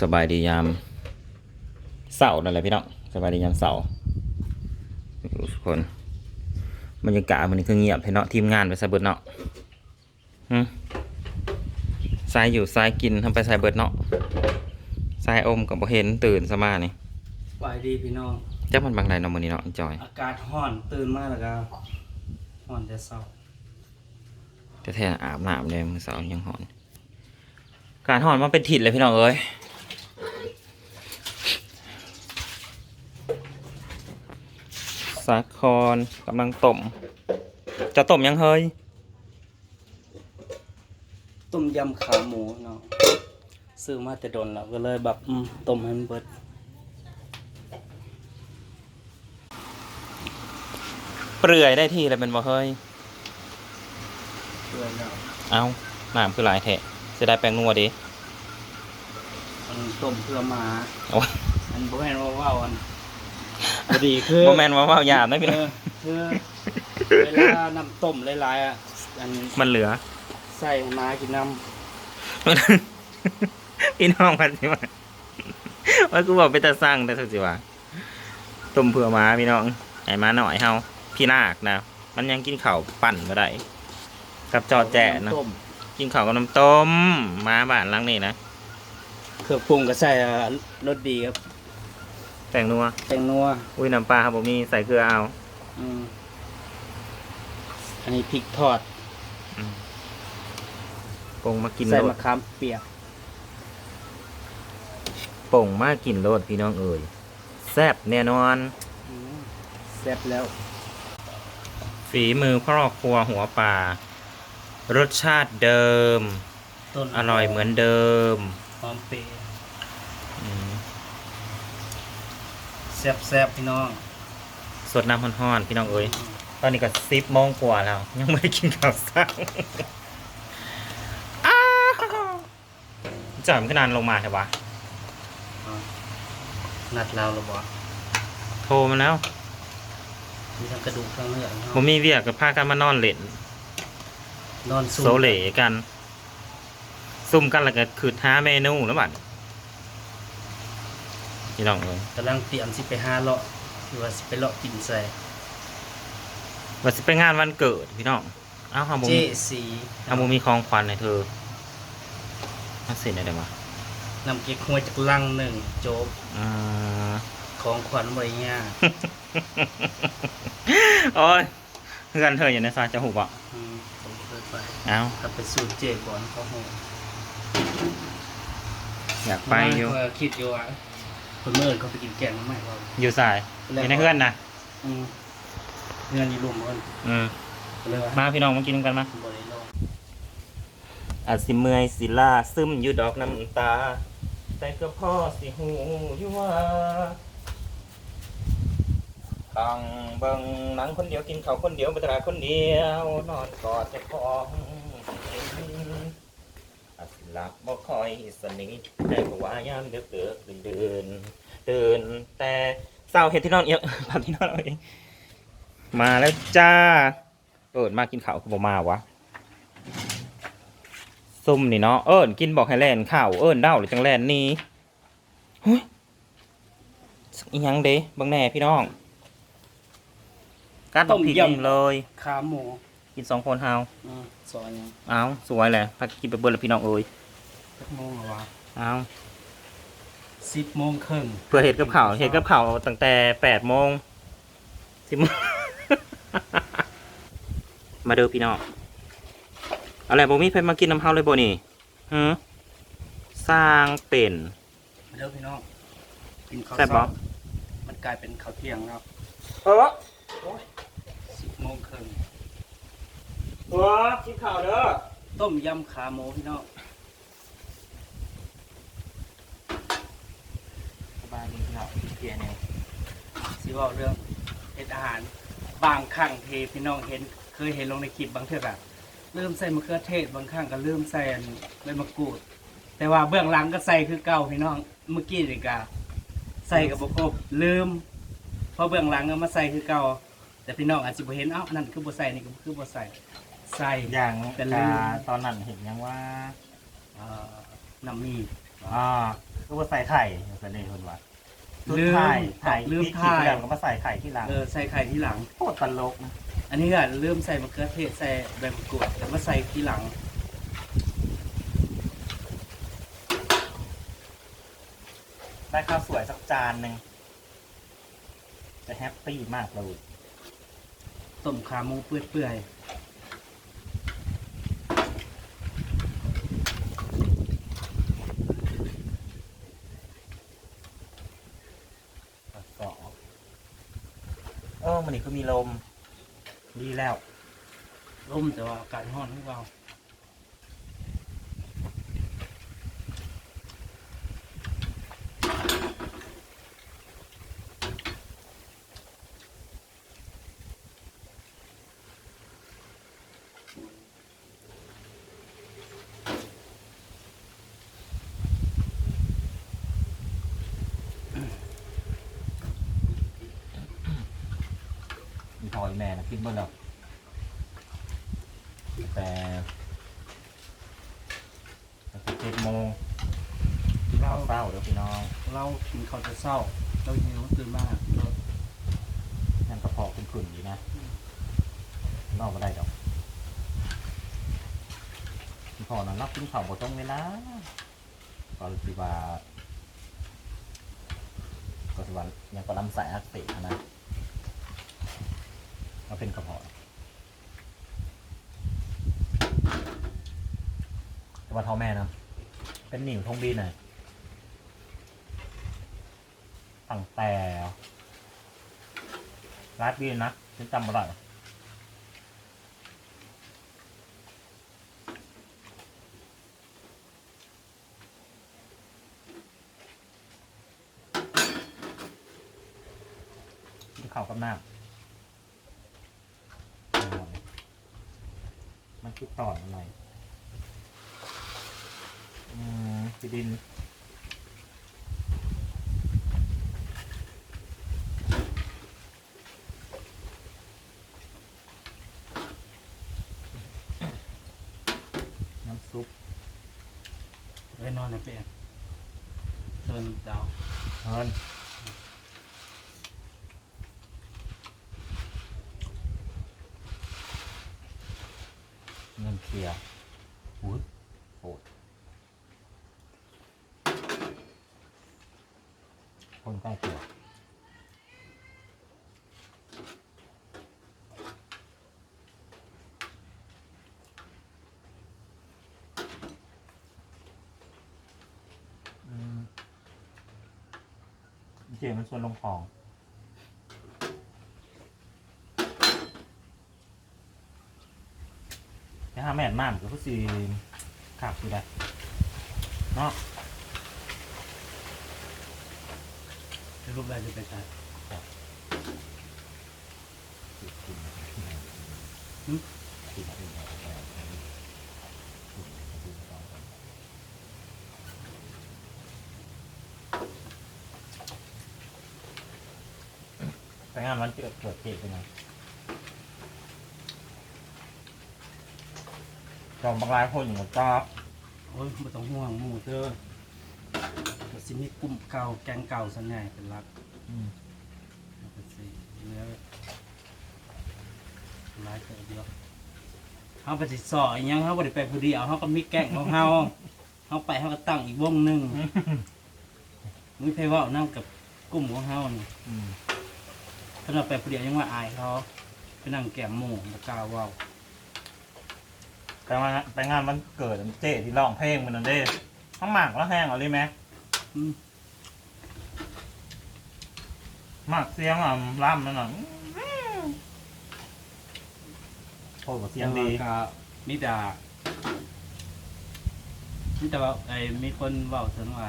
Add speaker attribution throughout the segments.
Speaker 1: สบายดียามเสาร์นั่นแหละพี่น้องสบายดียามเสาร์ทุกคนบรรยากาศมันนี่คือเงียบเนาะทีมงานไปใส่เบิดเนาะหึสายอยู่สายกินทำไปใส่เบิดเนาะสายอมกับบ่เห็นตื่นสมานี่
Speaker 2: สบายดีพี่น้อง
Speaker 1: จักมันบางใดเนาะมื้อนี้เนาะจอย
Speaker 2: อากาศร้อนตื่นมาแล้วก็ร้อนแต่เช้า
Speaker 1: แต่แท้ๆอาบน้ำเลยมื้อเสาร์ยังหอนการหอนมันเป็นถิ่นเลยพี่น้องเอ้ย สาครกำลังต้ม จะต้มยังเฮ้ย
Speaker 2: ต้มยำขาหมูเนาะซื้อมาแต่ดนแล้วก็เลยแบบอืมต้มให้มันเบิด
Speaker 1: เปลือยได้ที่เลยเป็นบ่เฮ้ย
Speaker 2: เพื่อแล้ว
Speaker 1: เอาน้ำคือหลายแทะจะได้แป้งนัวดิ
Speaker 2: อันต้มเพื่อหมา
Speaker 1: โอ้ย
Speaker 2: อันบ่แม่นว่าว่าวอัน พอดีคือ
Speaker 1: บ่แมนว่าว่าวหยาบนะพี่
Speaker 2: เอ
Speaker 1: น้อง
Speaker 2: อคือเวลาน้ำต้มหลายๆอะอัน
Speaker 1: มันเหลือ
Speaker 2: ใส่ให้หมากินน้
Speaker 1: พี่น้องพันสิว่าว่ากูบอกไปแต่สั่งแต่สุดสิว่าต้มเผื่อหมาพี่น้องไอ้มาหน่อยเฮาพี่นาคนะ มันยังกินข้าวปั่นมาได้กับจอำแจนะ
Speaker 2: ต้ม
Speaker 1: กินข้าวกับน้ำต้มหมาบ้านหลังนี่นะ
Speaker 2: เครื่องปรุงก็ใส่อะรสดีครับ
Speaker 1: แป้งนัว
Speaker 2: แตงนัว
Speaker 1: อุ้ยน้ำปลาครับผมมีใส่เกลือเอา
Speaker 2: อืมอันนี้พริกทอด
Speaker 1: ปงมากิน
Speaker 2: ใส่
Speaker 1: โล
Speaker 2: มะ
Speaker 1: ด
Speaker 2: ขามเปียก
Speaker 1: ปงมากินโลดพี่น้องเอ่ยแซ่บแน่นอน
Speaker 2: อืมแซ่บแล้ว
Speaker 1: ฝีมือพ่อครัวหัวป่า รสชาติเดิม
Speaker 2: ต้น
Speaker 1: อร่อยเหมือนเดิม
Speaker 2: หอมเปรี้ยว
Speaker 1: อืม
Speaker 2: แซ่บแซ่บพี่น้อง
Speaker 1: สดน้ำห้อนๆพี่น้องเอ้ยตอนนี้ก็สิบโมงกว่าแล้ว ยังไม่ได้กินข้าวสักอ้าวจ่อยมันขนานลงมาใช่ปะ
Speaker 2: อ่านัดเราหรือเปล่า
Speaker 1: โทรมาแล้ว
Speaker 2: มีทั้งกระดูกทั้งเนื้อเนาะ
Speaker 1: ผมมีเวียกกับพากันมานอนเล่น
Speaker 2: นอนซุ่ม
Speaker 1: โซเหลกัน ซุ่มกันแล้วก็คือท้าเมนูแล้วบัด พี่น้องเอ้ย
Speaker 2: กำลังเตรียมสิไปหาเลาะหรือว่าสิไปเลาะกินใส่
Speaker 1: ว่าสิไปงานวันเกิดพี่น้องเอ้าฮาบุ
Speaker 2: เจ
Speaker 1: มี
Speaker 2: สี
Speaker 1: ฮาบุมีของขวัญให้เธอมาเสร็จได้ไหม
Speaker 2: นำเก๊กฮวยจากลังหนึ่งโจ๊ก
Speaker 1: อ่า
Speaker 2: ของขวัญบริญา
Speaker 1: โอ้ยเพื่อนเธออยู่ในซอยจะหุบอะ
Speaker 2: อืมผมเคยไป
Speaker 1: เอ้า
Speaker 2: กลับไปสูตรเจก่อนเขาโห
Speaker 1: อยากไปอยู่
Speaker 2: เคิดอยู่ว่า คนเมื่อเขาไปกินแกงมาใหม่เรา
Speaker 1: อยู่สายอยู่ในเพื่อนนะ
Speaker 2: อืมเงินอยู่รวมกัน
Speaker 1: อืม
Speaker 2: ก็เลยว่า
Speaker 1: มาพี่น้องมากินกันมา
Speaker 2: บริโล
Speaker 1: อาจสิเมื่อยสิลาซึมอยู่ดอกน้ำตา แต่ก็พ่อสิหูอยู่ว่าตั้งเบิ่งหนังคนเดียวกินข้าวคนเดียวบัตราคนเดียวนอนกอดเจ้าของอาจสิ หลับบ่คอยสนิทแต่ก็ว่ายามเดือดเดือดเดินเดินแต่เศร้าเห็ดที่นอนเอียพับที่นอนเอาเองมาแล้วจ้าเปิดมากินข้าวก็บ่มาวะซุ่มนี่เนาะเอิญกินบอกให้แล่นข้าวเอิญเด้าหรือจังแล่นหนี่หุ้ยสักอีหยังเด้เบางแหน่พี่น้องการตกผิดนี่เลย
Speaker 2: ขาหมู
Speaker 1: กินสองคนเฮา
Speaker 2: อืม ซอยยัง
Speaker 1: เอาสวยแหละพักกินไปเบิร์ละพี่น้องเอ้ย
Speaker 2: สักโมงเหรอวะ
Speaker 1: เอา
Speaker 2: สิบโมงครึ่ง
Speaker 1: เพื่อเห็ดกับข่าวเห็ดกับข่าวตั้งแต่แปดโมงสิบโมง มาเด้อพี่น้องเอาอะไรบ่มีใครมากินน้ำเฮาเลยบ่นี่ฮะสร้างเป็น
Speaker 2: มาเด้อพี่น้องกินข้าว
Speaker 1: แซ่บบ่
Speaker 2: เช้ามันกลายเป็นข้าวเที่ยงแล้ว
Speaker 1: เออ
Speaker 2: สิบโมงครึ่ง
Speaker 1: ตัวกินข่าวเด้อ
Speaker 2: ต้มยำขาหมูพี่น้อง
Speaker 1: สบายดีพี่น้องเกียร์เนี่ย
Speaker 2: สิว่าเรื่องเฮ็ดอาหาร บางครั้งที่พี่น้องเห็น เคยเห็นลงในคลิปบางเทื่อแบบเริ่มใส่มะเขือเทศบางครั้งก็เริ่มใส่ใบมะกรูด แต่ว่าเบื้องหลังก็ใส่คือเก่าพี่น้องเมื่อกี้นี่ก็ใส่กับบ่ครบลืมเพราะเบื้องหลังก็มาใส่คือเก่าแต่พี่น้องอาจจะบ่เห็นเอ้านั่นคือบ่ใส่นี่ก็คือบ่ใส่ ใส่
Speaker 1: อย่าง
Speaker 2: แต่ลืม
Speaker 1: ตอนนั้นเห็นยังว่า
Speaker 2: เอ่อน้ำมี
Speaker 1: อ่าก็มาใส่ไข่เป็นเองคนว่าสุด
Speaker 2: ลืม
Speaker 1: ท้ายถ่าย
Speaker 2: ลืม
Speaker 1: ที่ขีด
Speaker 2: ถ่าย
Speaker 1: แล้วก็มาใส่ไข่ที่หลัง
Speaker 2: เออใส่ไข่ที่หลัง
Speaker 1: โคตรตลกนะ
Speaker 2: อันนี้ก็เริ่มใส่มะเขือเทศใส่ใบมะกรูดแต่มาใส่ทีหลัง
Speaker 1: ได้ข้าวสวยสักจานหนึ่งจะแฮปปี้มากเลย
Speaker 2: ต้มขาหมูเปื่อย
Speaker 1: สองเออมันนี่ คือมีลม ดีแล้ว
Speaker 2: ๆร่มแต่ว่าอากาศร้อนของเรา
Speaker 1: มีพอยแม่นะ กินเบิ่งแล้วแต่แต่เจ็ดโมงกินข้าวเศร้าเดี๋ยวพี่น้อง
Speaker 2: เรากินข้าวจะเศร้าเราหิวตื่นมาเรา
Speaker 1: นั่นก็พอคุณขุ่นๆดีนะนอกมาได้ดอกคุณพ่อนะนับกินข้าวบ่ต้องเวลาก็สิว่าก็สิว่ายังก็ลำไส้อักเสบนะ มาเป็นกระเพาะแต่ว่าท้องแม่นะ เป็นหนิวทงบีหน่อยตั้งแต่รัดบีนะฉันจำไม่ได้ข้าวกับน้ำเอาหน่อย มันคือต่อนอะไรอืมจีดิน น้ำซุป
Speaker 2: ไปนอนในเปียกเดินดาว
Speaker 1: เฮิน เงินเคลียร์อุ้ยโหดคนใกล้ตัวอืมเจมันชวนลงของ จะหาแม่นมากก็คือสิขับอยู่ได้เนาะ
Speaker 2: จะรูปแบบจะไปใส่
Speaker 1: แต่งานวันเกิดเกิดเกิดเป็นไง อบางรายคนอย่างกับจ้า
Speaker 2: โอ้ยไม่ต้องห่วงหมูเตอร์ก็สิมีกลุ่มเก่าแกงเก่าสัญญาเป็นหลัก
Speaker 1: อืม
Speaker 2: แล้วก็สิเนื้อร้ายเกิดเดียวเขาไปติดสออีกยังเขาบริไปผู้เดียวเขาก็มีแกงของเขาเขาไปเขาก็ตั้งอีกวงหนึ่งมีเพเว่านั่งกับกลุ่มของเขานี่
Speaker 1: อืม
Speaker 2: ขนาไปผู้เดียวยังว่าอายเขาไปนั่งแก้มหมูตะกล้าว่า
Speaker 1: แต่ว่าไปงานวันเกิดเจ๊ที่ร้องเพลงมันนั่นเด้ทั้งหมากแล้วแห้งเอาเลยไหม
Speaker 2: อืม
Speaker 1: หมากเสียงอะล่ำนั่นน่ะโอ้โหเสียงดี
Speaker 2: แต่ว่าก็มีแต่มีแต่ว่าไอ้มีคนเว่าถึงว่า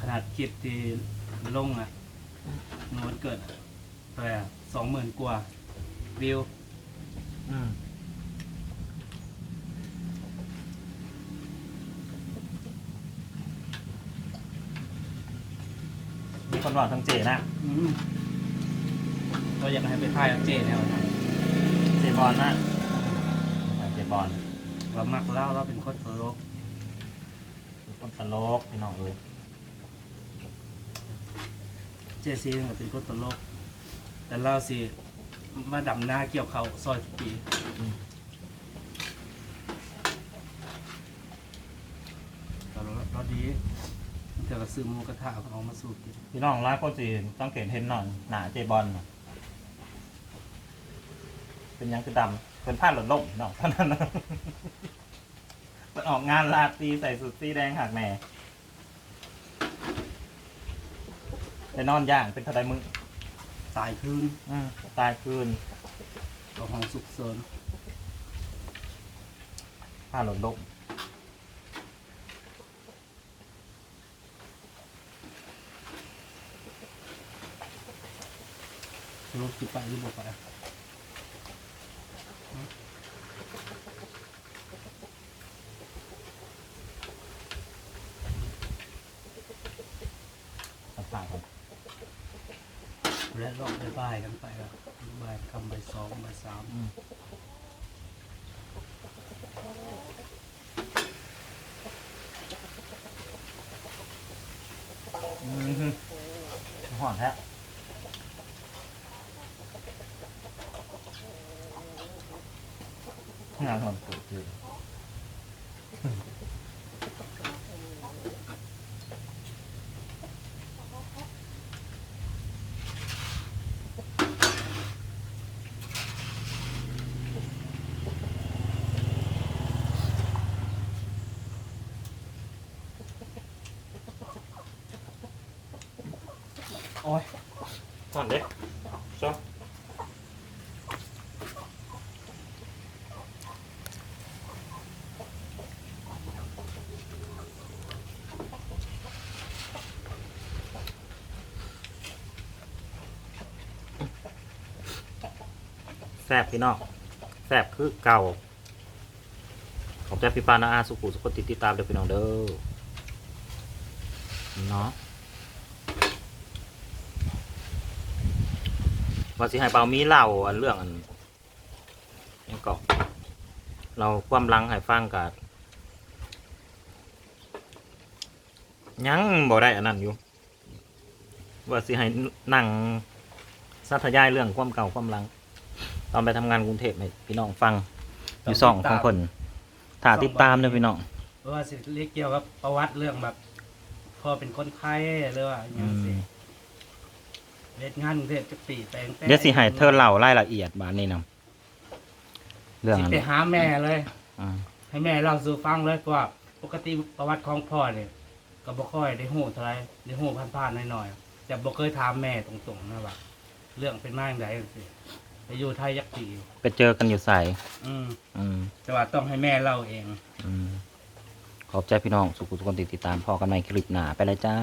Speaker 2: ขนาดคลิปที่ลงอะหนูวันเกิดอะแต่สองหมื่นกว่าวิว
Speaker 1: อืม คนบอกทางเจนะ
Speaker 2: อืมก็อยากให้ไปถ่ายกับเจแนวนะ
Speaker 1: เจบอลนะเจบอล
Speaker 2: เรามักเล่าเราเป็นคนตลก
Speaker 1: คนตลกพี่น้องเอ้ย
Speaker 2: เจซีก็เป็นคนตลก แต่เราสิมาดำหน้าเกี่ยวเขาซอยทุกปีแต่เราเราดี เดี๋ยวก็ซื้อหมูกระทะเอามาสูบกิน
Speaker 1: พี่น้องร้านก็จีต้องเห็นเห็นหน่อยหนาเจบอลน่ะเป็นหยังคือดำเป็นผ้าหล่นล่มพี่น้องเท่านั้นนะมันออกงานลาตรีใส่สุดสีแดงหักแหน่ไปนอนย่างเป็นทะไดมึง
Speaker 2: ตายคืน
Speaker 1: อืมตายคืน
Speaker 2: ต่อห้องสุกเสริญ
Speaker 1: ผ้าหล่นล่ม
Speaker 2: รุปสิไปหรือบ่ไป
Speaker 1: ต่างๆกัน
Speaker 2: และรอบบ่ายกันไปแล้วบ่ายคำใบสองใบสาม
Speaker 1: อืมอืมฮึห่อนแท้ งานห่อนเกิดขึ้นโอ้ยห่อนเด็กซอ แซบพี่น้องแซบคือเก่าขอบใจพี่ปานาอาสุขุสุขติดติดตามเด้อพี่น้องเด้อเนาะว่าสิให้เปามีเล่าอันเรื่องอันยังก็เราความหลังให้ฟังกับยังบ่ได้อันนั้นอยู่ ว่าสิให้นั่งสัทยายเรื่องความเก่าความหลัง ตอนไปทำงานกรุงเทพให้พี่น้องฟังอยู่ซ่องของคนถ้าติดตามเด้อพี่น้อง
Speaker 2: เพราะว่าสิเรียกเกี่ยวกับประวัติเรื่องแบบพอเป็นคนไข้หรือว่าอ
Speaker 1: อื
Speaker 2: ย่าง
Speaker 1: ม
Speaker 2: สิเฮ็ดงานกรุงเทพจะปีแต่งแต่
Speaker 1: เดี๋ยวสิให้เธอเล่ารายละเอียดบานนี้นํเรื่อง
Speaker 2: สิ
Speaker 1: อัน
Speaker 2: ไปหาแม่เลย
Speaker 1: อ่า
Speaker 2: ให้แม่เล่าสู่ฟังเลยว่าปกติประวัติของพ่อเนี่ยก็บ่ค่อยได้ฮู้เท่าไหร่ได้ฮู้ผ่านๆหน่อยๆแต่บ่เคยถามแม่ตรงๆนะว่าเรื่องเป็นมาจังไดจังซี่ ไปอยู่ไทยยักปี
Speaker 1: ไปเจอกันอยู่ใส่
Speaker 2: อืม
Speaker 1: อืม
Speaker 2: แต่ว่าต้องให้แม่เล่าเอง
Speaker 1: อืมขอบใจพี่น้องสุขุทุกคนติดตามพอกันในคลิปหน้าไปเลยจ้า